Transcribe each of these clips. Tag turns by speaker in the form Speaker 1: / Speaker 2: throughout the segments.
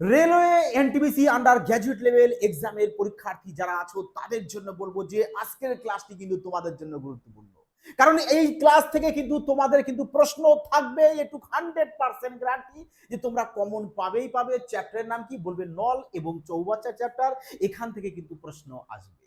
Speaker 1: Railway NTBC under graduate level এক্সামের পরীক্ষার্থী যারা আছো, তাদের জন্য বলব যে আজকের ক্লাসটি কিন্তু তোমাদের জন্য গুরুত্বপূর্ণ। কারণ এই ক্লাস থেকে কিন্তু তোমাদের কিন্তু প্রশ্ন থাকবে, একটু হান্ড্রেড পার্সেন্ট গ্যারান্টি যে তোমরা কমন পাবেই পাবে। চ্যাপ্টারের নাম কি? বলবে নল এবং চৌবাচ্চা চ্যাপ্টার এখান থেকে কিন্তু প্রশ্ন আসবে।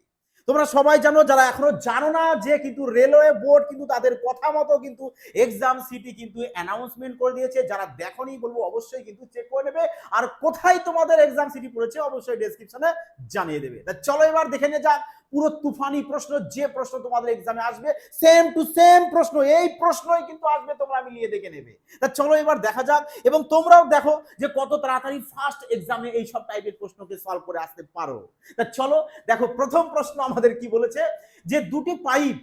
Speaker 1: তোমরা সবাই জানো, যারা এখনও জানো না যে কিন্তু রেলওয়ে বোর্ড কিন্তু তাদের কথা মতো কিন্তু এক্সাম সিটি কিন্তু অ্যানাউন্সমেন্ট করে দিয়েছে। যারা দেখনি বলব অবশ্যই কিন্তু চেক করে নেবে। আর কোথায় তোমাদের এক্সাম সিটি পড়েছে, অবশ্যই ডেসক্রিপশনে জানিয়ে দেবে। তা চলো এবার দেখে নিয়ে যাক পুরো তুফানি প্রশ্ন, যে প্রশ্ন তোমাদের এক্সামে আসবে সেম টু সেম প্রশ্ন, এই প্রশ্নই কিন্তু আসবে, তোমরা মিলিয়ে দেখে নেবে। তা চলো এবার দেখা যাক, এবং তোমরাও দেখো যে কত তাড়াতাড়ি ফার্স্ট এক্সামে এই সব টাইপের প্রশ্নকে সলভ করে আসতে পারো। তা চলো, দেখো, প্রথম প্রশ্ন আমাদের কি বলেছে? যে দুটি পাইপ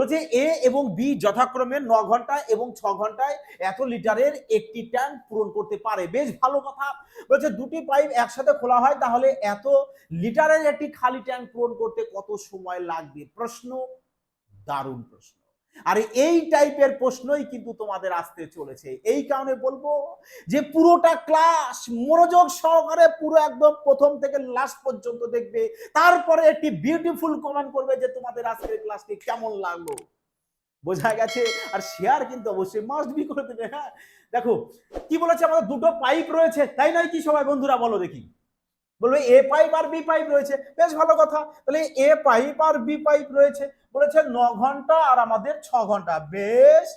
Speaker 1: বলেছে এ এবং বি যথাক্রমে ন ঘন্টায় এবং ছ ঘন্টায় এত লিটারের একটি ট্যাঙ্ক পূরণ করতে পারে। বেশ ভালো কথা। বলছে দুটি পাইপ একসাথে খোলা হয়, তাহলে এত লিটারের একটি খালি ট্যাঙ্ক পূরণ করতে কত সময় লাগবে? প্রশ্ন, দারুণ প্রশ্ন। আর এই টাইপের প্রশ্নই কিন্তু তোমাদের আসতে চলেছে। এই কারণে বলব যে পুরোটা ক্লাস মনোযোগ সহকারে পুরো একদম প্রথম থেকে লাস্ট পর্যন্ত দেখবে। তারপরে একটি বিউটিফুল কমেন্ট করবে যে তোমাদের আজকের ক্লাসটি কেমন লাগল। বোঝা গেছে? আর শেয়ার কিন্তু অবশ্যই মাস্ট বি করে দেবে হ্যাঁ? দেখো, কি বলেছে আমাদের? দুটো পাইপ রয়েছে, তাই নয় কি সবাই? বন্ধুরা, বলো দেখি। বলবে এ পাইপ আর বি পাইপ রয়েছে। বেশ ভালো কথা। তাহলে এ পাইপ আর বি পাইপ রয়েছে। বলেছে ন ঘণ্টা আর আমাদের ছ ঘণ্টা। বেশ,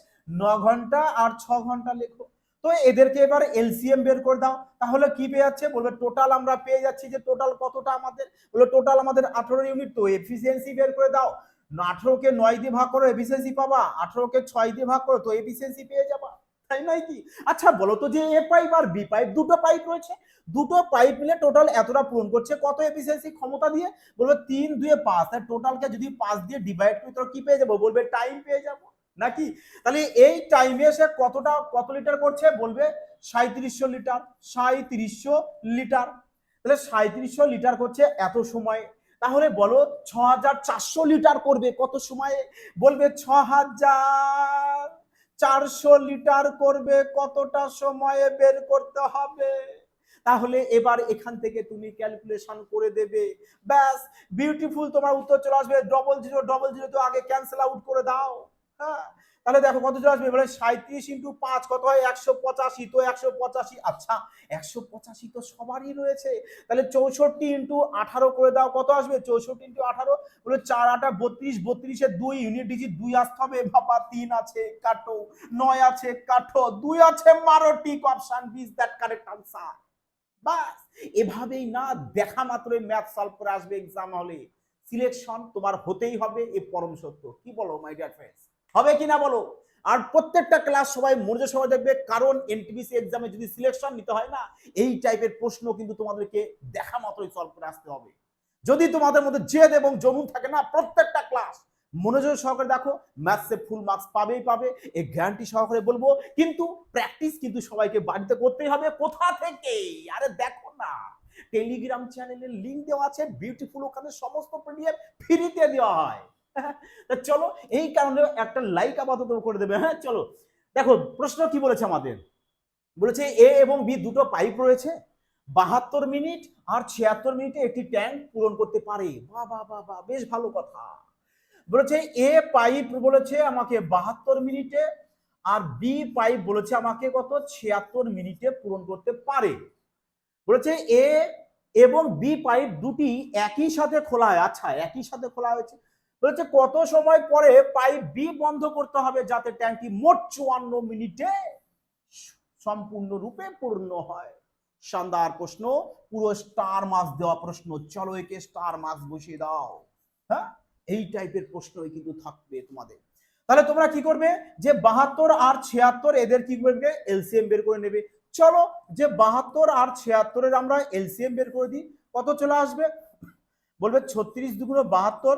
Speaker 1: ন ঘণ্টা আর ছ ঘণ্টা লেখো। তো এদেরকে এবার এলসিএম বের করে দাও। তাহলে কি পেয়ে যাচ্ছে? বলবে টোটাল আমরা পেয়ে যাচ্ছি যে টোটাল কতটা আমাদের? বলে টোটাল আমাদের আঠারো ইউনিট তো এফিসিয়েন্সি বের করে দাও। আঠারোকে নয় দিয়ে ভাগ করো এফিসিয়েন্সি পাবা। আঠারোকে ছয় দিয়ে ভাগ করো, তো এফিসিয়েন্সি পেয়ে যাবা। তাই নয় কি? আচ্ছা বলো তো যে এ পাইপ আর বি পাইপ দুটো পাইপ রয়েছে। দুটো পাইপ মিলে টোটাল এতটা পূরণ করছে। কত এফিসিয়েন্সি ক্ষমতা দিয়ে? বলবে তিন, দুয়ে পাঁচ। তাই টোটালকে যদি পাঁচ দিয়ে ডিভাইড করি তো কি পেয়ে যাব? বলবে টাইম পেয়ে যাব। নাকি? তাহলে এই টাইমে সে কতটা, কত লিটার করছে? বলবে সাঁত্রিশশো লিটার সাঁত্রিশশো লিটার তাহলে সাঁত্রিশশো লিটার করছে এত সময়। তাহলে বলো ছ হাজার চারশো লিটার করবে কত সময়ে? বলবে ছ হাজার চারশো লিটার করবে, কতটা সময়ে বের করতে হবে? তাহলে এবার এখান থেকে তুমি ক্যালকুলেশন করে দেবে। ব্যাস বিউটিফুল তোমার উত্তর চলে আসবে। ডবল জিরো ডবল জিরো তো আগে ক্যান্সেল আউট করে দাও। হ্যাঁ? তাহলে দেখো কত চলে আসবে? এবারে সাঁত্রিশ ইন্টু পাঁচ কত হয়? একশো পঁচাশি। তো একশো পঁচাশি আচ্ছা একশো পঁচাশি তো সবারই রয়েছে। তাহলে চৌষট্টি ইন্টু আঠারো করে দাও, কত আসবে? চৌষট্টি ইন্টু আঠারো, বলে চার আটা বত্রিশ, বত্রিশে দুই ইউনিট ডিজিট দুই আসতে হবে। বাবা, তিন আছে, কাটো, নয় আছে, কাটো, দুই আছে, মারো tick option B is that correct answer বাস এভাবেই না দেখা মাত্রই ম্যাথ সলভ করে আসবে এক্সাম হলে সিলেকশন তোমার হতেই হবে, এ পরম সত্য। কি বলো মাই ডিয়ার ফ্রেন্ডস হবে কি না বলো? আর প্রত্যেকটা ক্লাস সবাই মনোযোগ সবাই দেখবে, কারণ এনটিপিসি এক্সামে যদি সিলেকশন নিতে হয় না, এই টাইপের প্রশ্ন কিন্তু তোমাদেরকে দেখা মাত্রই সলভ করে আসতে হবে। যদি তোমাদের মধ্যে জেদ এবং জমুন থাকে না, প্রত্যেকটা ক্লাস মনোযোগ সহকারে দেখো ম্যাথসে ফুল মার্কস পাবেই পাবে এই গ্যারান্টি সহকারে বলব, কিন্তু প্র্যাকটিস কিন্তু সবাইকে বাড়িতে করতেই হবে। কোথা থেকে আরে দেখো না টেলিগ্রাম চ্যানেলের লিংক দেওয়া আছে বিউটিফুল ওখানে সমস্ত পিডিএফ ফ্রিতে দেওয়া হয়। তা চলো, এই কারণে একটা লাইক আপাতত করে দেবে হ্যাঁ চলো। দেখো, প্রশ্ন কি বলেছে আমাদের? বলেছে এ এবং বি দুটো পাইপ রয়েছে, বাহাত্তর মিনিট আর ছিয়াত্তর মিনিটে একটি ট্যাঙ্ক পূরণ করতে পারে। বা বা বা বাহ বেশ ভালো কথা। বলেছে এ পাইপ বলেছে আমাকে বাহাত্তর মিনিটে আর বি পাইপ বলেছে আমাকে কত? ছিয়াত্তর মিনিটে পূরণ করতে পারে। বলেছে এ এবং বি পাইপ দুটি একই সাথে খোলা হয় আচ্ছা একই সাথে খোলা হয়েছে। বলেছে, কত সময় পরে পাইপ বি বন্ধ করতে হবে যাতে ট্যাঙ্কি মোট চুয়ান্ন মিনিটে সম্পূর্ণরূপে পূর্ণ হয়? শানদার প্রশ্ন, পুরো স্টার মার্কস দেওয়া প্রশ্ন। চলো একে স্টার মার্কস বসিয়ে দাও। হ্যাঁ? এই টাইপের প্রশ্নই কিন্তু থাকবে তোমাদের। তাহলে তোমরা কি করবে? যে বাহাত্তর আর ছিয়াত্তর, এদের কি করবে? এলসিএম বের করে নেবে। চলো, যে বাহাত্তর আর ছিয়াত্তরের আমরা এলসিএম বের করে দিই। কত চলে আসবে? বলবে, ছত্রিশ দুগুণ বাহাত্তর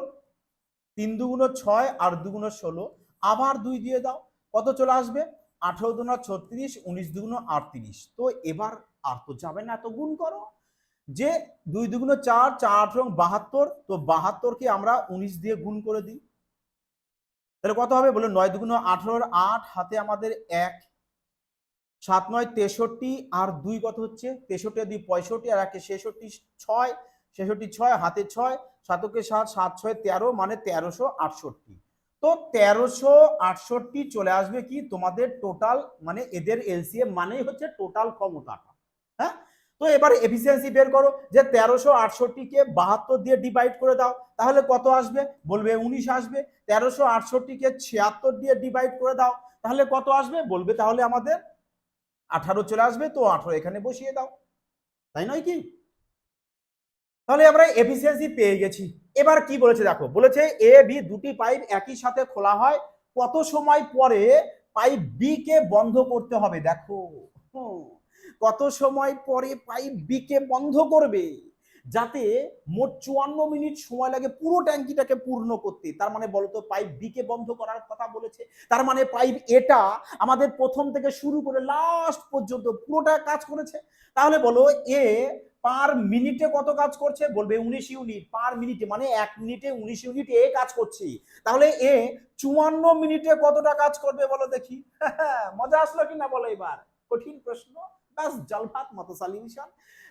Speaker 1: তিন দুগুণ ছয় আর দুগুণ ষোলো। আবার দুই দিয়ে দাও, কত চলে আসবে? আঠারো দুগুণ ছত্রিশ, উনিশ দুগুণ আটত্রিশ। তো এবার আর তো যাবে না, এত গুণ করো। যে দুই দুগুণ চার চার আঠেরো বাহাত্তর, তো বাহাত্তরকে আমরা উনিশ দিয়ে গুণ করে দিই। তাহলে কত হবে? বলে নয় দুগুণ আঠারোর আট, হাতে আমাদের এক। সাত নয় তেষট্টি, আর দুই কত হচ্ছে? তেষট্টি দুই পঁয়ষট্টি, আর একে ছেষট্টি ছয় ছেষট্টি ছয়, হাতে ছয় সাতকে সাত সাত ছয় তেরো মানে তেরোশো আটষট্টি। তো তেরোশো আটষট্টি চলে আসবে কি? তোমাদের টোটাল মানে এদের এলসিএম মানেই হচ্ছে টোটাল ক্ষমতাটা। হ্যাঁ? তো এবার এফিসিয়েন্সি বের করো, যে তেরোশো আটষট্টিকে বাহাত্তর দিয়ে ডিভাইড করে দাও, তাহলে কত আসবে? বলবে উনিশ আসবে। তেরোশো আটষট্টিকে ছিয়াত্তর দিয়ে ডিভাইড করে দাও, তাহলে কত আসবে? বলবে তাহলে আমাদের আঠারো চলে আসবে, তো আঠারো এখানে বসিয়ে দাও। তাই নয় কি? তাহলে আমরা এফিসিয়েন্সি পেয়ে গেছি। এবার কি বলেছে দেখো, বলেছে এ বি দুটি পাইপ একই সাথে খোলা হয়, কত সময় পরে পাইপ বি কে বন্ধ করতে হবে? দেখো, কত সময় পরে পাইপ বি কে বন্ধ করবে? যাতে মোট চুয়ান্ন মিনিট সময় লাগে পুরো ট্যাঙ্কিটাকে পূর্ণ করতে। তার মানে বলতো পাইপ বি কে বন্ধ করার কথা বলেছে। তার মানে পাইপ এটা আমাদের প্রথম থেকে শুরু করে লাস্ট পর্যন্ত পুরোটা কাজ করেছে। তাহলে বলো এ পার মিনিটে কত কাজ করছে? বলবে উনিশ ইউনিট পার মিনিটে মানে এক মিনিটে উনিশ ইউনিট এ কাজ করছে। তাহলে এ চুয়ান্ন মিনিটে কতটা কাজ করবে বলো দেখি? মজা আসলো কিনা বলো এবার? কঠিন প্রশ্ন। ব্যাস জলভাত মতো সলিউশন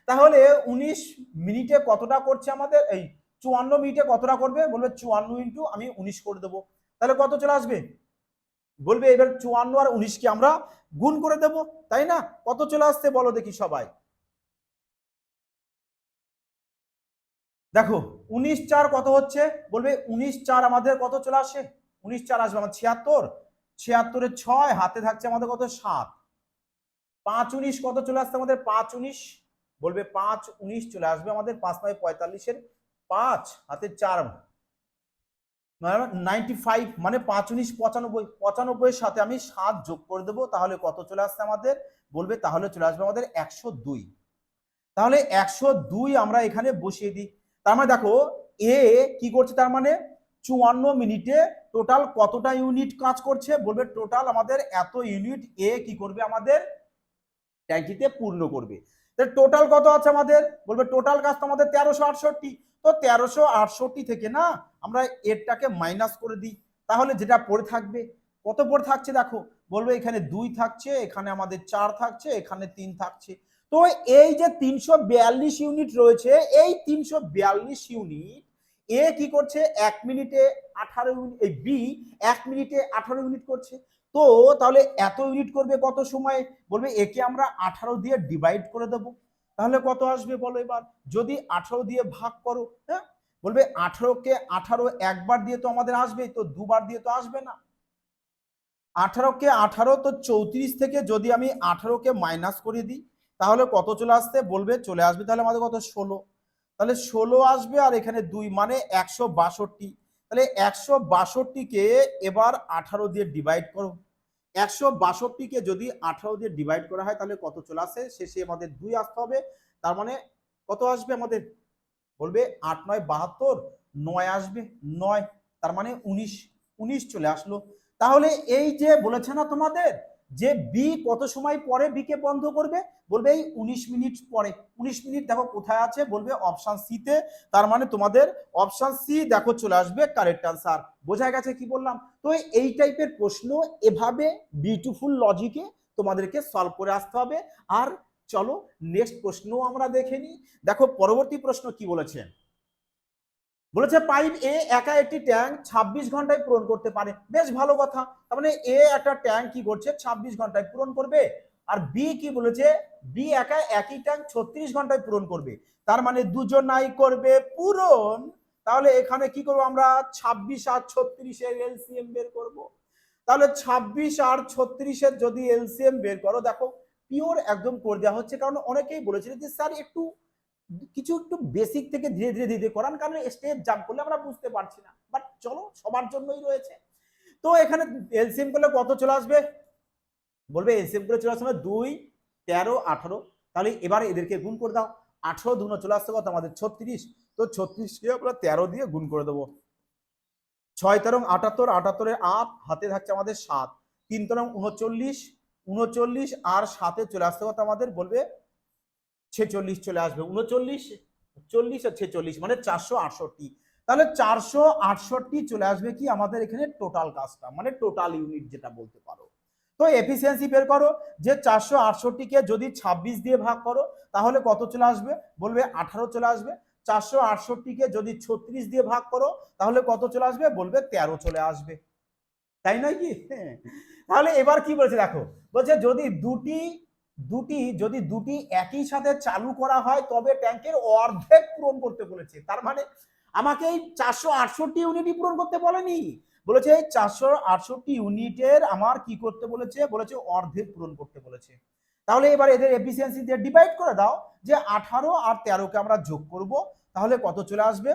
Speaker 1: তাহলে উনিশ মিনিটে কতটা করছে আমাদের? এই চুয়ান্ন মিনিটে কতটা করবে? বলবে চুয়ান্ন ইন্টু আমি উনিশ করে দেবো। তাহলে কত চলে আসবে? বলবে এবার চুয়ান্ন আর উনিশকে আমরা গুণ করে দেব, তাই না? কত চলে আসছে বলো দেখি সবাই। দেখো, উনিশ চার কত হচ্ছে? বলবে উনিশ চার আমাদের কত চলে আসে? উনিশ চার আসবে, আমার ছিয়াত্তর। ছিয়াত্তরের ছয়, হাতে থাকছে আমাদের কত? সাত। পাঁচ উনিশ কত চলে আসছে আমাদের? পাঁচ উনিশ। বলবে পাঁচ উনিশ চলে আসবে আমাদের পাঁচ নয় পঁয়তাল্লিশের পাঁচ, হাতে চার নাইনটি ফাইভ মানে পাঁচ উনিশ পঁচানব্বই, পঁচানব্বইয়ের সাথে আমি সাত যোগ করে দেবো, তাহলে কত চলে আসছে আমাদের? বলবে তাহলে চলে আসবে আমাদের একশো দুই। তাহলে একশো দুই আমরা এখানে বসিয়ে দিই। তার মানে দেখো, এ কি করছে তার মানে? চুয়ান্ন মিনিটে টোটাল কতটা ইউনিট কাজ করছে? বলবে টোটাল আমাদের এত ইউনিট, এ কি করবে আমাদের? ট্যাঙ্কিতে পূর্ণ করবে। টোটাল কত আছে আমাদের? বলবে টোটাল কাজ তো আমাদের তেরোশো আটষট্টি। তো তেরোশো আটষট্টি থেকে না আমরা এরটাকে মাইনাস করে দিই। তাহলে যেটা পড়ে থাকবে, কত পড়ে থাকছে দেখো? বলবে এখানে দুই থাকছে, এখানে আমাদের চার থাকছে, এখানে তিন থাকছে। তো এই যে তিনশো বিয়াল্লিশ ইউনিট রয়েছে, এই তিনশো বিয়াল্লিশ ইউনিট এ কি করছে? এক মিনিটে আঠারো ইউনিট এই বি এক মিনিটে আঠারো ইউনিট করছে। তো তাহলে এত ইউনিট করবে কত সময়? বলবে একে আমরা আঠারো দিয়ে ডিভাইড করে দেব। তাহলে কত আসবে বলো এবার? যদি আঠারো দিয়ে ভাগ করো হ্যাঁ? বলবে আঠারোকে আঠারো একবার দিয়ে তো আমাদের আসবে, তো দুবার দিয়ে তো আসবে না। আঠারোকে আঠারো, তো চৌত্রিশ থেকে যদি আমি আঠারোকে মাইনাস করে দিই, তাহলে কত চলে আসতে বলবে চলে আসবে তাহলে আমাদের কত? ষোলো। তাহলে ষোলো আসবে আর এখানে দুই মানে একশো বাষট্টি। তাহলে একশো বাষট্টিকে এবার আঠারো দিয়ে ডিভাইড করো। একশো বাষট্টিকে যদি আঠারো দিয়ে ডিভাইড করা হয়, তাহলে কত চলে আসে? শেষে আমাদের দুই আসতে হবে। তার মানে কত আসবে আমাদের? বলবে আট নয় বাহাত্তর, নয় আসবে, নয়। তার মানে উনিশ উনিশ চলে আসলো। তাহলে এই যে বলেছে না তোমাদের যে বি কত সময় পরে বি কে বন্ধ করবে? বলবে এই উনিশ মিনিট পরে। উনিশ মিনিট দেখো কোথায় আছে? বলবে অপশন সিতে তার মানে তোমাদের অপশান সি দেখো চলে আসবে কারেক্ট আনসার বোঝা গেছে কি বললাম? তো এই টাইপের প্রশ্ন এভাবে বিউটিফুল লজিকে তোমাদেরকে সলভ করে আসতে হবে। আর চলো নেক্সট প্রশ্ন আমরা দেখে নিই। দেখো পরবর্তী প্রশ্ন কি বলেছে? বলেছে পাইপ এ একা একটি ট্যাঙ্ক ২৬ ঘন্টায় পূরণ করতে পারে। বেশ ভালো কথা। তার মানে এ একটা ট্যাঙ্ক কি করছে? ২৬ ঘন্টায় পূরণ করবে। আর বি কি বলেছে? বি একা একই ট্যাঙ্ক ৩৬ ঘন্টায় পূরণ করবে। তার মানে দুজন দুজনাই করবে পূরণ। তাহলে এখানে কি করব আমরা? ২৬ আর ৩৬ এর এলসিএম বের করব। তাহলে ২৬ আর ৩৬ এর যদি এলসিএম বের করো, দেখো পিওর একদম করে দেওয়া হচ্ছে। কারণ অনেকেই বলেছিল যে স্যার, একটু কিছু একটু বেসিক থেকে ধীরে ধীরে ধীরে করান কারণ স্টেপ জাম্প করলে আমরা বুঝতে পারছি না। বাট চলো, সবার জন্যই রয়েছে। তো এখানে এলসিএম করলে কত চলে আসবে? বলবে এলসিএম করে চলে আসবে দুই, তেরো, আঠারো। তাহলে এবারে এদেরকে গুণ করে দাও। আঠারো দুনো চলে আসতে কত? আমাদের ছত্রিশ। তো ছত্রিশকে আমরা তেরো দিয়ে গুণ করে দেবো। ছয় তেরো আটাত্তর আটাত্তরের আট, হাতে থাকছে আমাদের সাত। তিন তেরো উনচল্লিশ উনচল্লিশ আর সাথে চলে আসতে কত আমাদের? বলবে ছেচল্লিশ চলে আসবে, উনচল্লিশ, চল্লিশ আর ছেচল্লিশ মানে চারশো আটষট্টি। তাহলে চারশো আটষট্টি চলে আসবে কি আমাদের এখানে টোটাল কাজটা মানে টোটাল ইউনিট যেটা বলতে পারো। তো এফিসিয়েন্সি বের করো, যে চারশো আটষট্টিকে যদি ছাব্বিশ দিয়ে ভাগ করো, তাহলে কত চলে আসবে? বলবে আঠারো চলে আসবে। চারশো আটষট্টিকে যদি ছত্রিশ দিয়ে ভাগ করো, তাহলে কত চলে আসবে? বলবে তেরো চলে আসবে। তাই নয় কি। তাহলে এবার কি বলছে দেখো? বলছে যদি দুটি দুটি, যদি দুটি একই সাথে চালু করা হয়, তবে ট্যাঙ্কের অর্ধেক পূরণ করতে বলেছে। তার মানে আমাকে এই চারশো আটষট্টি ইউনিটই পূরণ করতে বলেনি। বলেছে এই চারশো আটষট্টি ইউনিটের আমার কি করতে বলেছে? বলেছে অর্ধেক পূরণ করতে বলেছে। তাহলে এবার এদের এফিসিয়েন্সি দিয়ে ডিভাইড করে দাও যে আঠারো আর তেরোকে আমরা যোগ করব, তাহলে কত চলে আসবে?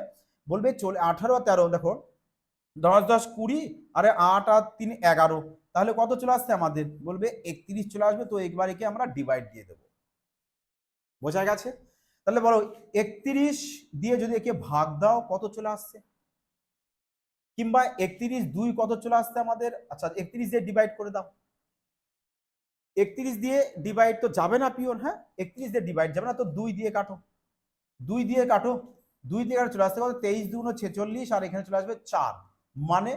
Speaker 1: বলবে চলে আঠারো আর তেরো, দেখো, দশ দশ কুড়ি, আরে আট আর তিন এগারো। তাহলে কত চলে আসছে আমাদের? বলবে একত্রিশ চলে আসবে, তো একবার একে আমরা ডিভাইড দিয়ে দেবো। বোঝা গেছে? তাহলে বলো, একত্রিশ দিয়ে যদি একে ভাগ দাও, কত চলে আসছে? কিংবা একত্রিশ দুই কত চলে আসছে আমাদের? আচ্ছা একত্রিশ দিয়ে ডিভাইড করে দাও। একত্রিশ দিয়ে ডিভাইড তো যাবে না, পিওর হ্যাঁ? একত্রিশ দিয়ে ডিভাইড যাবে না, তো দুই দিয়ে কাটো। দুই দিয়ে কাটো। দুই দিয়ে কাটো, চলে আসতে পারে তেইশ দুগুণ ছেচল্লিশ, আর এখানে চলে আসবে চার। মানে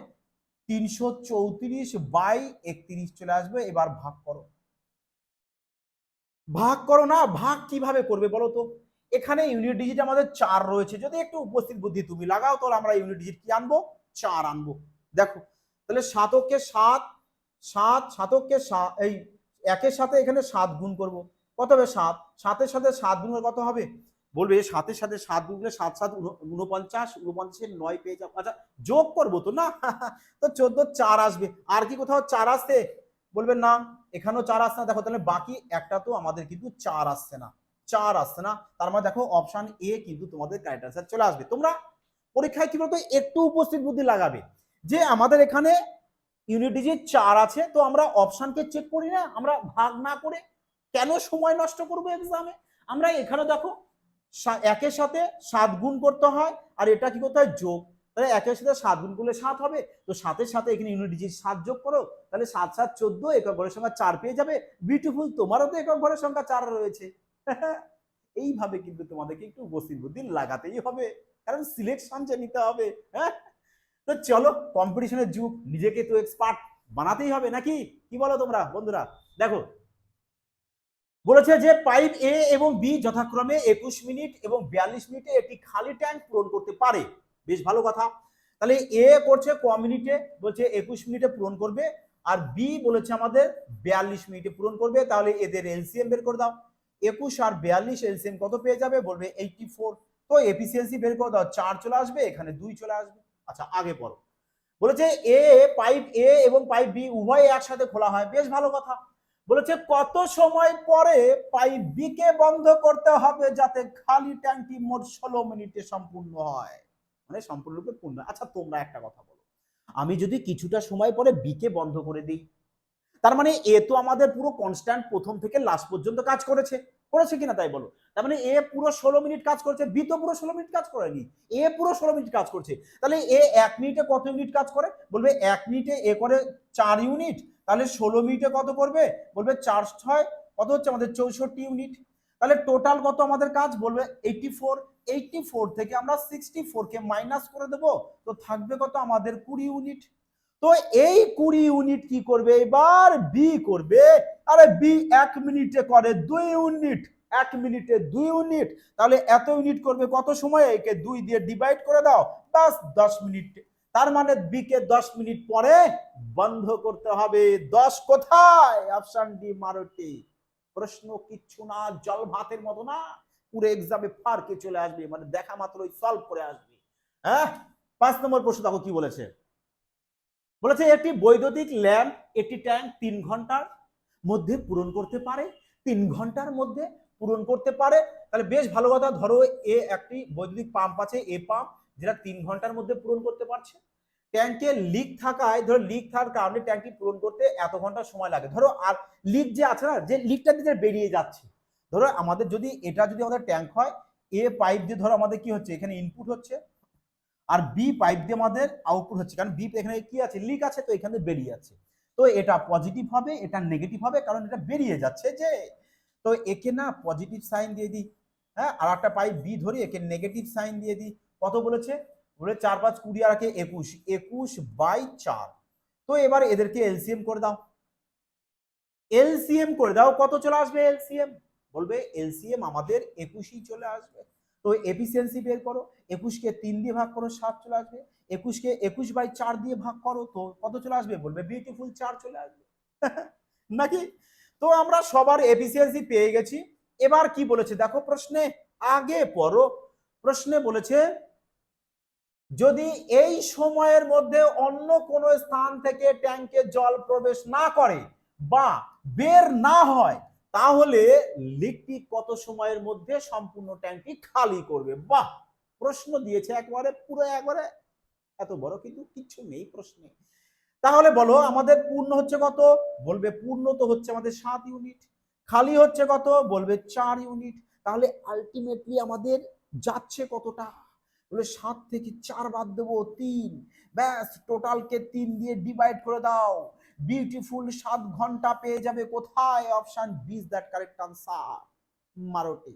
Speaker 1: তিনশো চৌত্রিশ বাই একত্রিশ চলে আসবে। এবার ভাগ করো। ভাগ করো না, ভাগ কীভাবে করবে বলো তো? এখানে ইউনিট ডিজিট আমাদের চার রয়েছে। যদি একটু উপস্থিত বুদ্ধি তুমি লাগাও, তাহলে আমরা ইউনিট ডিজিট কি আনব? চার আনব। দেখো, তাহলে সাতককে সাত সাত, সাতককে সাত এই একের সাথে এখানে সাত গুণ করব। কত হবে সাত? সাতের সাথে সাত গুণ কত হবে? বলবে সাতের সাথে সাত গুণ সাত সাত উন- উনপঞ্চাশ, উনপঞ্চাশের নয় পেয়ে যাব আচ্ছা যোগ করব তো না? তো চোদ্দ, চার আসবে। আর কি কোথাও চার আসছে? বলবে না, এখানেও চার আসছে না। দেখো, তাহলে বাকি একটা তো আমাদের কিন্তু চার আসছে না। চার আসছে না। তার মানে দেখো অপশন এ কিন্তু তোমাদের কারেক্ট অ্যান্সার চলে আসবে। তোমরা পরীক্ষায় কি বলতো, একটু উপস্থিত বুদ্ধি লাগাবে। যে আমাদের এখানে ইউনিট ডিজিট চার আছে, তো আমরা অপশনকে চেক করি না? আমরা ভাগ না করে কেন সময় নষ্ট করব এক্সামে আমরা এখানে দেখো একের সাথে সাত গুণ করতে হয়, আর এটা কি করতে হয়? যোগ। তাহলে একের সাথে সাত গুণ করলে সাত হবে। তো সাতের সাথে এখানে ইউনিট ডিজিট সাত যোগ করো, তাহলে সাত সাত, চোদ্দ, একক ঘরের সংখ্যা চার পেয়ে যাবে। বিউটিফুল তোমারও তো একক ঘরের সংখ্যা চার রয়েছে। এইভাবে কিন্তু তোমাদেরকে একটু উপস্থিত বুদ্ধি লাগাতেই হবে, কারণ সিলেকশন যে নিতে হবে হ্যাঁ? তো চলো কম্পিটিশনের যুগ, নিজেকে তো এক্সপার্ট বানাতেই হবে নাকি? কি বলো তোমরা, বন্ধুরা? দেখো বলেছে যে পাইপ এ এবং বি যথাক্রমে একুশ মিনিট এবং বিয়াল্লিশ মিনিটে একটি খালি ট্যাঙ্ক পূরণ করতে পারে। বেশ ভালো কথা। তাহলে এ করছে ক মিনিটে? বলছে একুশ মিনিটে পূরণ করবে আর বি বলেছে আমাদের বিয়াল্লিশ মিনিটে পূরণ করবে। তাহলে এদের এলসিএম বের করে দাও। একুশ আর বিয়াল্লিশ এলসিএম কত পেয়ে যাবে? বলবে এইটটি ফোর তো এফিসিয়েন্সি বের করে দাও। চার চলে আসবে, এখানে দুই চলে আসবে। আচ্ছা আগে পড়ো। বলেছে এ, পাইপ এ এবং পাইপ বি উভয় একসাথে খোলা হয়। বেশ ভালো কথা। বলেছে, কত সময় পরে পাইপ বিকে বন্ধ করতে হবে যাতে খালি ট্যাঙ্কটি মোট ষোলো মিনিটে সম্পূর্ণ হয়? মানে সম্পূর্ণরূপে পূর্ণ? আচ্ছা তোমরা একটা কথা বলো। আমি যদি কিছুটা সময় পরে বি কে বন্ধ করে দিই, তার মানে এ তো আমাদের পুরো কনস্ট্যান্ট প্রথম থেকে লাস্ট পর্যন্ত কাজ করেছে। করেছে কিনা তাই বলো? তার মানে এ পুরো ষোলো মিনিট কাজ করেছে, বি তো পুরো ষোলো মিনিট কাজ করেনি। এ পুরো ষোলো মিনিট কাজ করছে। তাহলে এ এক মিনিটে কত ইউনিট কাজ করে? বলবে এক মিনিটে এ করে চার ইউনিট তাহলে ষোলো মিনিটে কত করবে বলবে চার ছয়, কত হচ্ছে আমাদের চৌষট্টি ইউনিট তাহলে টোটাল কত আমাদের কাজ? বলবে এইটটি ফোর এইটটি ফোর থেকে আমরা সিক্সটি ফোরকে মাইনাস করে দেবো। তো থাকবে কত আমাদের কুড়ি ইউনিট তো এই কুড়ি ইউনিট কি করবে? এবার বি করবে। আরে বি এক মিনিটে করে দুই ইউনিট এক মিনিটে দুই ইউনিট তাহলে এত ইউনিট করবে কত সময়? একে দুই দিয়ে ডিভাইড করে দাও। বাস দশ মিনিট তার মানে বি কে দশ মিনিট পরে বন্ধ করতে হবে। দশ কোথায়? অপশন ডি মারোটি প্রশ্ন কিচ্ছু না, জল ভাতের মতো না। পুরো এক্সামে ফারকে চলে আসবে? মানে দেখা মাত্রই সলভ করে আসবে। হ্যাঁ? পাঁচ নম্বর প্রশ্ন দেখো কি বলেছে? বলেছে একটি বৈদ্যুতিক ল্যাম্প একটি ট্যাঙ্ক তিন ঘণ্টার মধ্যে পূরণ করতে পারে। তিন ঘণ্টার মধ্যে পূরণ করতে পারে। তাহলে বেশ ভালো কথা, ধরো এ একটি বৈদ্যুতিক পাম্প আছে, এ পাম্প যেটা তিন ঘণ্টার মধ্যে পূরণ করতে পারছে। ট্যাঙ্কে লিক থাকায়, ধরো লিক থাকার কারণে ট্যাঙ্কটি পূরণ করতে এত ঘণ্টা সময় লাগে। ধরো আর লিক যে আছে না, যে লিকটা দিয়ে বেরিয়ে যাচ্ছে। ধরো আমাদের যদি, এটা যদি আমাদের ট্যাঙ্ক হয় এ পাইপ দিয়ে ধরো আমাদের কি হচ্ছে, এখানে ইনপুট হচ্ছে। আর বি পাইপ দিয়ে আমাদের আউটপুট হচ্ছে। কারণ বি এখানে কি আছে লিক আছে, তো এখানে বেরিয়ে যাচ্ছে। তো এটা পজিটিভ হবে, এটা নেগেটিভ হবে, কারণ এটা বেরিয়ে যাচ্ছে যে, তো একে না পজিটিভ সাইন দিয়ে দিই। হ্যাঁ আর একটা পাইপ বি ধরি, একে নেগেটিভ সাইন দিয়ে দিই। কত বলেছে? বলে চার পাঁচ কুড়ি আর একে একুশ। একুশ বাই চার। তো এবার এদেরকে এলসিএম করে দাও। এলসিএম করে দাও। কত চলে আসবে এলসিএম বলবে এলসিএম আমাদের একুশই চলে আসবে। তো এফিসিয়েন্সি বের করো। একুশকে তিন দিয়ে ভাগ করো, সাত চলে আসবে। একুশকে একুশ বাই চার দিয়ে ভাগ করো, তো কত চলে আসবে? বলবে বিউটিফুল চার চলে আসবে। নাকি? তো আমরা সবার এফিসিয়েন্সি পেয়ে গেছি। এবার কি বলেছে? দেখো প্রশ্নে। আগে পড়ো। প্রশ্নে বলেছে যদি এই সময়ের মধ্যে অন্য কোনো স্থান থেকে ট্যাঙ্কে জল প্রবেশ না করে বা বের না হয়, তাহলে লিকটি কত সময়ের মধ্যে সম্পূর্ণ ট্যাঙ্কটি খালি করবে? বাহ! প্রশ্ন দিয়েছে একবারে, পুরো একবারে এত বড় কিন্তু কিচ্ছু নেই প্রশ্নে। তাহলে বলো, আমাদের পূর্ণ হচ্ছে কত? বলবে পূর্ণ তো হচ্ছে আমাদের সাত ইউনিট। খালি হচ্ছে কত? বলবে চার ইউনিট। তাহলে আলটিমেটলি আমাদের যাচ্ছে কতটা? বলে সাত থেকে চার বাদ দেবো, তিন। ব্যাস, টোটালকে তিন দিয়ে ডিভাইড করে দাও। বিউটিফুল সাত ঘণ্টা পেয়ে যাবে কোথায়? Option B is that correct answer মারোটি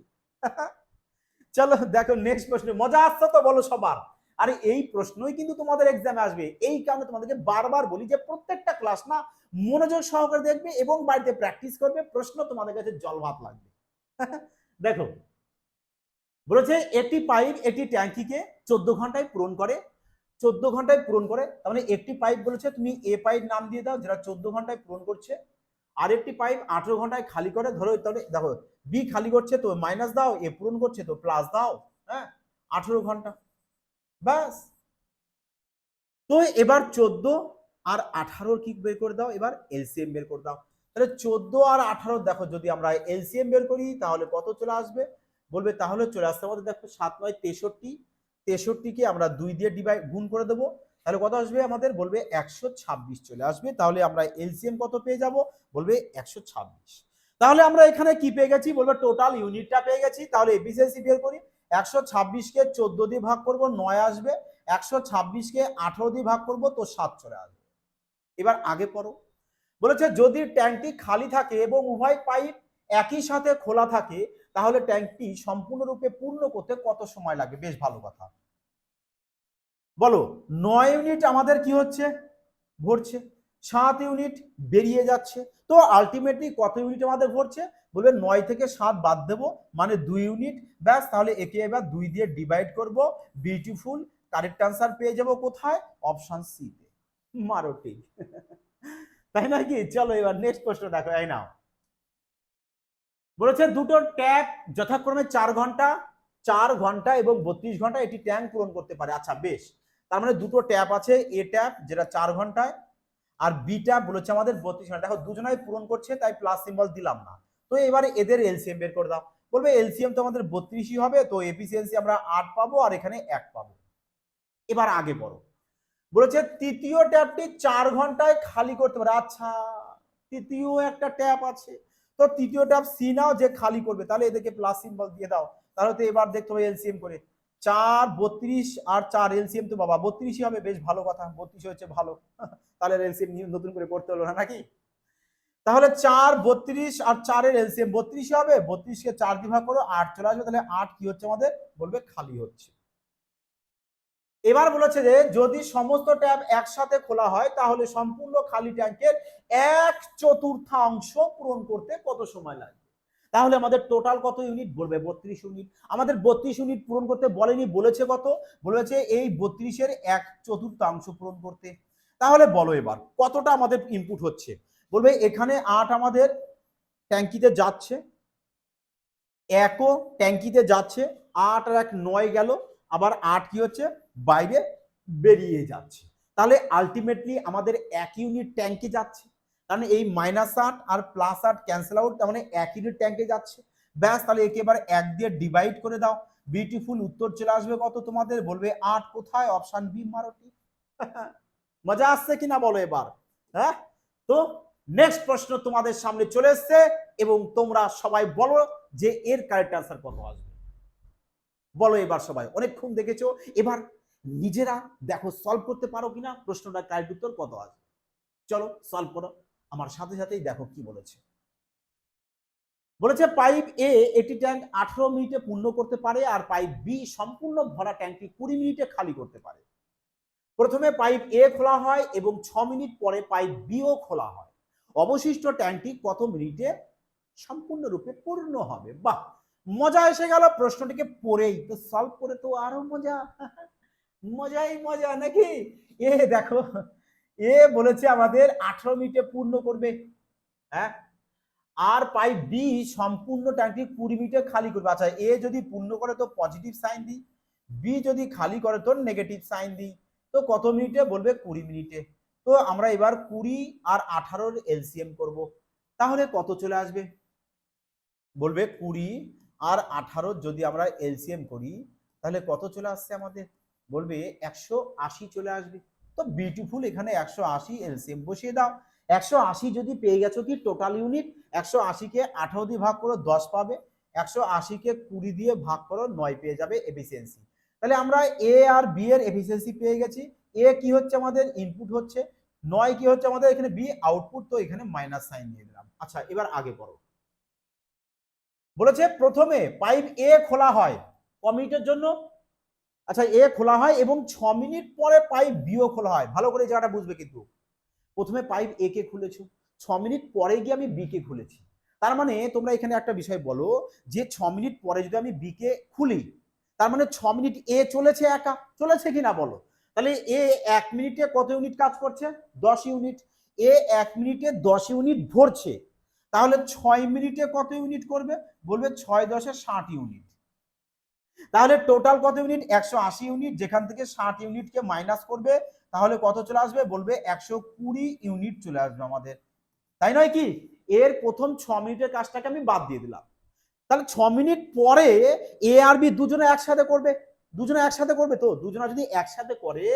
Speaker 1: চলো দেখো নেক্সট প্রশ্ন, মজা আসছে তো বলো সবার। আরে এই প্রশ্নই কিন্তু তোমাদের এক্সামে আসবে। এই কারণে তোমাদেরকে বারবার বলি যে প্রত্যেকটা ক্লাস না মনোযোগ সহকারে দেখবে এবং বাড়িতে প্র্যাকটিস করবে। প্রশ্ন তোমাদের কাছে জল ভাত লাগবে। দেখো বলেছে এটি পাইপ এটি ট্যাঙ্কিকে চোদ্দ ঘন্টায় পূরণ করে। চোদ্দ ঘন্টায় পূরণ করে, তার মানে একটি পাইপ বলেছে তুমি এ পাইপ নাম দিয়ে দাও যেটা চোদ্দ ঘন্টায় পূরণ করছে। আর একটি পাইপ আঠেরো ঘন্টায় খালি করে, ধরো তাহলে দেখো বি খালি করছে তো মাইনাস দাও এ পূরণ করছে তো প্লাস দাও হ্যাঁ? আঠেরো ঘণ্টা, ব্যাস। তো এবার চোদ্দ আর আঠারোর কি বের করে দাও? এবার এলসিএম বের করে দাও। তাহলে চোদ্দ আর আঠারো দেখো, যদি আমরা এলসিএম বের করি তাহলে কত চলে আসবে? বলবে, তাহলে চলে আসতে আমাদের দেখো সাত নয় তেষট্টি তেষট্টিকে আমরা দুই দিয়ে ডিভাইড গুণ করে দেবো। তাহলে কত আসবে আমাদের? বলবে একশো ছাব্বিশ চলে আসবে। তাহলে আমরা এলসিএম কত পেয়ে যাব? বলবে একশো ছাব্বিশ। তাহলে আমরা এখানে কি পেয়ে গেছি? বলবে টোটাল ইউনিটটা পেয়ে গেছি। তাহলে এফিসিয়েন্সি বের করি। একশো ছাব্বিশকে চোদ্দ দিয়ে ভাগ করব, নয় আসবে। একশো ছাব্বিশকে আঠারো দিয়ে ভাগ করব, তো সাত চলে আসবে। এবার আগে পড়ো। বলেছে, যদি ট্যাঙ্কটি খালি থাকে এবং উভয় পাইপ একই সাথে খোলা থাকে তাহলে ট্যাঙ্কটি সম্পূর্ণরূপে পূর্ণ করতে কত সময় লাগে? বেশ ভালো কথা। বলো, নয় ইউনিট আমাদের কি হচ্ছে? ভরছে। সাত ইউনিট বেরিয়ে যাচ্ছে। তো আলটিমেটলি কত ইউনিট আমাদের ভরছে? বলবে নয় থেকে সাত বাদ দেবো মানে দুই ইউনিট ব্যাস, তাহলে একে এবার দুই দিয়ে ডিভাইড করব। বিউটিফুল কারেক্ট আনসার পেয়ে যাব কোথায়? অপশান সি তে। মারো ঠিক তাই নাকি? চলো এবার নেক্সট প্রশ্ন দেখো, এই নাও। বলেছে দুটো ট্যাপ যথাক্রমে চার ঘণ্টা চার ঘণ্টা এবং বত্রিশ ঘণ্টা এটি ট্যাঙ্ক পূরণ করতে পারে। আচ্ছা বেশ। তার মানে দুটো ট্যাপ আছে, এ ট্যাপ যেটা চার ঘন্টায় আর বি ট্যাপ বলেছে আমাদের বত্রিশ ঘণ্টা। দেখো, দুজনাই পূরণ করছে, তাই প্লাস সিম্বল দিলাম না। তো এবারে এদের এলসিএম বের করে দাও। বলবে এলসিএম তো আমাদের বত্রিশই হবে, তো এফিসিয়েন্সি আমরা আট পাবো আর এখানে এক পাবো। এবার আগে পড়ো। বলেছে তৃতীয় ট্যাপটি চার ঘন্টায় খালি করতে পারে। আচ্ছা তৃতীয় একটা ট্যাপ আছে। তো তৃতীয় ট্যাপ সি নাও, যে খালি করবে, তাহলে এদেরকে প্লাস সিম্বল দিয়ে দাও। তাহলে তো এবার দেখতে হবে এলসিএম করে। চার, বত্রিশ আর চার এলসিএম তো বাবা, বত্রিশই হবে, বেশ ভালো কথা বত্রিশ হচ্ছে ভালো। তাহলে এলসিএম নতুন করে করতে হলো না, নাকি? তাহলে চার, বত্রিশ আর চারের এলসিএম বত্রিশই হবে, বত্রিশকে চার দিয়ে ভাগ করো, আট চলে আসবে, তাহলে আট কি হচ্ছে আমাদের? বলবে খালি হচ্ছে। এবার বলেছে যে, যদি সমস্ত ট্যাব একসাথে খোলা হয়, তাহলে সম্পূর্ণ খালি ট্যাঙ্কের এক চতুর্থাংশ পূরণ করতে কত সময় লাগবে? তাহলে আমাদের টোটাল কত ইউনিট বলবে বত্রিশ ইউনিট আমাদের বত্রিশ ইউনিট পূরণ করতে বলেনি, বলেছে কত? বলেছে এই বত্রিশের এক চতুর্থাংশ পূরণ করতে। তাহলে বলো এবার, কতটা আমাদের ইনপুট হচ্ছে? বলবে এখানে আট আমাদের ট্যাঙ্কিতে যাচ্ছে, একও ট্যাঙ্কিতে যাচ্ছে, আট আর এক নয় গেল, আবার আট কি হচ্ছে? বাইরে বেরিয়ে যাচ্ছে। তাহলে আলটিমেটলি আমাদের এক ইউনিট ট্যাঙ্কে যাচ্ছে। কারণ এই মাইনাস আট আর প্লাস আট ক্যান্সেল আউট তার মানে এক ইউনিট ট্যাঙ্কে যাচ্ছে। ব্যাস, তাহলে একেবারে এক দিয়ে ডিভাইড করে দাও। বিউটিফুল উত্তর চলে আসবে কত তোমাদের? বলবে আট কোথায়? অপশান বি মারোটি মজা আসছে কিনা বলো এবার? হ্যাঁ? তো নেক্সট প্রশ্ন তোমাদের সামনে চলে এসছে এবং তোমরা সবাই বলো যে এর কারেক্ট আনসার কত আসবে। বলো এবার সবাই, অনেকক্ষণ দেখেছ। এবার নিজেরা দেখো সলভ করতে পারো কিনা? প্রশ্নটা কারেক্ট উত্তর কত আসবে চলো সলভ করো। আমার সাথে সাথেই দেখো কি বলেছে। বলেছে পাইপ এ এটি ট্যাঙ্ক আঠারো মিনিটে পূর্ণ করতে পারে আর পাইপ বি সম্পূর্ণ ভরা ট্যাঙ্কটি কুড়ি মিনিটে খালি করতে পারে। প্রথমে পাইপ এ খোলা হয় এবং ছ মিনিট পরে পাইপ বিও খোলা হয়। অবশিষ্ট ট্যাঙ্কটি কত মিনিটে সম্পূর্ণরূপে পূর্ণ হবে? বাহ! মজা এসে গেল, প্রশ্নটিকে পড়েই। তো সলভ করে তো আরও মজা। মজাই মজা নাকি? এ দেখো, এ বলেছে আমাদের আঠারো মিনিটে পূর্ণ করবে। হ্যাঁ? আর পাই বি সম্পূর্ণ ট্যাঙ্কটি কুড়ি মিনিটে খালি করবে। আচ্ছা এ যদি পূর্ণ করে তো পজিটিভ সাইন দিই। বি যদি খালি করে তো নেগেটিভ সাইন দিই। তো কত মিনিটে বলবে? কুড়ি মিনিটে। তো আমরা এবার কুড়ি আর আঠারোর এলসিএম করব। তাহলে কত চলে আসবে? বলবে কুড়ি আর আঠারো যদি আমরা এলসিএম করি, তাহলে কত চলে আসছে আমাদের? বলবে একশো আশি চলে আসবে। তো বিউটিফুল এখানে একশো আশি এলসিএম বসিয়ে দাও। একশো আশি যদি পেয়ে গেছো কি টোটাল ইউনিট একশো আশিকে আঠারো দিয়ে ভাগ করো, দশ পাবে। একশো আশিকে কুড়ি দিয়ে ভাগ করো, নয় পেয়ে যাবে এফিসিয়েন্সি তাহলে আমরা এ আর বি এর এফিসিয়েন্সি পেয়ে গেছি। এ কি হচ্ছে আমাদের? ইনপুট হচ্ছে। নয় কি হচ্ছে আমাদের? এখানে বি আউটপুট তো এখানে মাইনাস সাইন দিয়ে দিলাম। আচ্ছা এবার আগে পড়ো বলেছে প্রথমে পাইপ এ খোলা হয় ক মিনিটের জন্য আচ্ছা এ খোলা হয় এবং ছ মিনিট পরে পাইপ বিও খোলা হয়। ভালো করে জায়গাটা বুঝবে কিন্তু। প্রথমে পাইপ এ কে খুলেছো। ছ মিনিট পরে গিয়ে আমি বি কে খুলেছি। তার মানে তোমরা এখানে একটা বিষয় বলো যে ছ মিনিট পরে যদি আমি বি কে খুলি, তার মানে ছ মিনিট এ চলেছে একা। চলেছে কি না বলো? তাহলে এ এক মিনিটে কত ইউনিট কাজ করছে? দশ ইউনিট। এ এক মিনিটে দশ ইউনিট ভরছে। তাহলে ছয় মিনিটে কত ইউনিট করবে? বলবে ছয় দশে ষাট ইউনিট। তাহলে টোটাল কত ইউনিট একশো আশি ইউনিট যেখান থেকে ষাট ইউনিটকে মাইনাস করবে, তাহলে কত চলে আসবে? বলবে একশো কুড়ি ইউনিট চলে আসবে আমাদের। তাই নয় কি? এর প্রথম ছ মিনিটের কাজটাকে আমি বাদ দিয়ে দিলাম। তাহলে ছ মিনিট পরে এ আর বি দুজনে একসাথে করবে। দুজনে একসাথে করবে তো? দুজনে যদি একসাথে করে,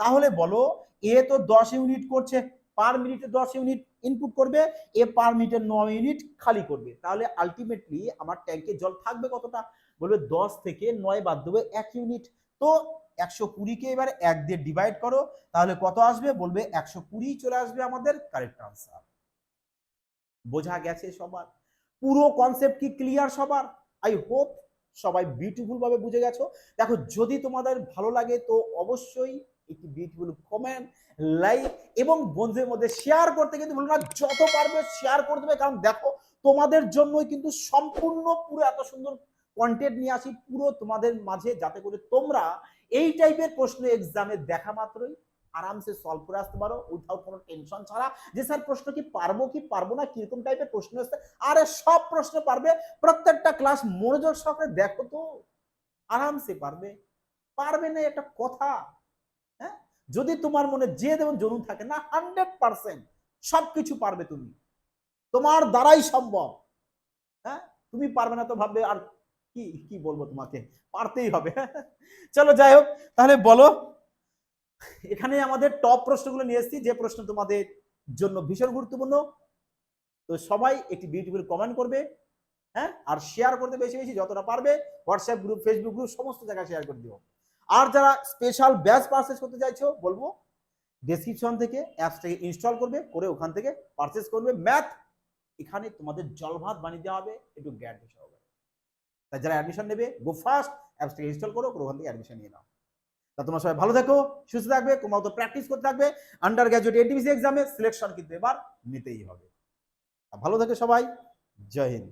Speaker 1: তাহলে বলো এ তো দশ ইউনিট করছে পার মিনিটে দশ ইউনিট ইনপুট করবে এ পার মিনিটে নয় ইউনিট খালি করবে। তাহলে আলটিমেটলি আমার ট্যাঙ্কে জল থাকবে কতটা? বলবে দশ থেকে নয় বাদ দেবে এক ইউনিট তো একশো কুড়িকে এবার এক দিয়ে ডিভাইড করো, তাহলে কত আসবে? বলবে একশো কুড়ি চলে আসবে আমাদের কারেক্ট আনসার বোঝা গেছে সবার? পুরো কনসেপ্ট কি ক্লিয়ার সবার? আই হোপ সবাই বিউটিফুল ভাবে বুঝে গেছো। দেখো, যদি তোমাদের ভালো লাগে তো অবশ্যই একটি বিউটিফুল কমেন্ট লাইক এবং বন্ধুদের মধ্যে শেয়ার করতে কিন্তু ভুলো না। যত পারবে শেয়ার করে দেবে। কারণ দেখো, তোমাদের জন্যই কিন্তু সম্পূর্ণ পুরো এত সুন্দর কন্টেন্ট নিয়ে আসি, পুরো তোমাদের মাঝে যাতে করে তোমরা এই টাইপের প্রশ্ন এক্সামে দেখা মাত্রই আরামসে সলভ করে আসতে পারো উইথাউট কোনো টেনশন ছাড়া। যে স্যার প্রশ্ন কি পারব কি পারব না, কীরকম টাইপের প্রশ্ন আসছে আরে সব প্রশ্ন পারবে, প্রত্যেকটা ক্লাস মনোযোগ সহকারে দেখো তো, আরামসে পারবে। পারবে না একটা কথা হ্যাঁ? যদি তোমার মনে যে এবং জনুন থাকে না হান্ড্রেড পার্সেন্ট সবকিছু পারবে তুমি। তোমার দ্বারাই সম্ভব হ্যাঁ? তুমি পারবে না তো ভাববে, আর কি কি বলব তোমাকে? পারতেই হবে। চলো যাই হোক, তাহলে বলো। এখানে আমাদের টপ প্রশ্নগুলো নিয়ে এসেছি। যে প্রশ্ন তোমাদের জন্য ভীষণ গুরুত্বপূর্ণ। তো সবাই একটি বিউটিফুল কমেন্ট করবে হ্যাঁ? আর শেয়ার করতে বেশি বেশি যতটা পারবে হোয়াটসঅ্যাপ গ্রুপ ফেসবুক গ্রুপ সমস্ত জায়গায় শেয়ার করে দিও। আর যারা স্পেশাল ব্যাচ পারচেস করতে চাইছো, বলব ডেসক্রিপশন থেকে অ্যাপসটাকে ইনস্টল করবে, করে ওখান থেকে পারচেস করবে। ম্যাথ এখানে তোমাদের জলভাত বানিয়ে দেওয়া হবে, একটু গ্যারান্টি সহকারে তাই যারা অ্যাডমিশন নেবে গো ফার্স্ট অ্যাপস থেকে ইনস্টল করো ওখান থেকে অ্যাডমিশন নিয়ে নাও। তা তোমরা সবাই ভালো থাকো, সুস্থ থাকবে, তোমরা তো প্র্যাকটিস করতে থাকবে আন্ডার গ্র্যাজুয়েট এনটিপিসি এক্সামে সিলেকশন কিন্তু এবার নিতেই হবে। ভালো থাকে সবাই, জয় হিন্দ।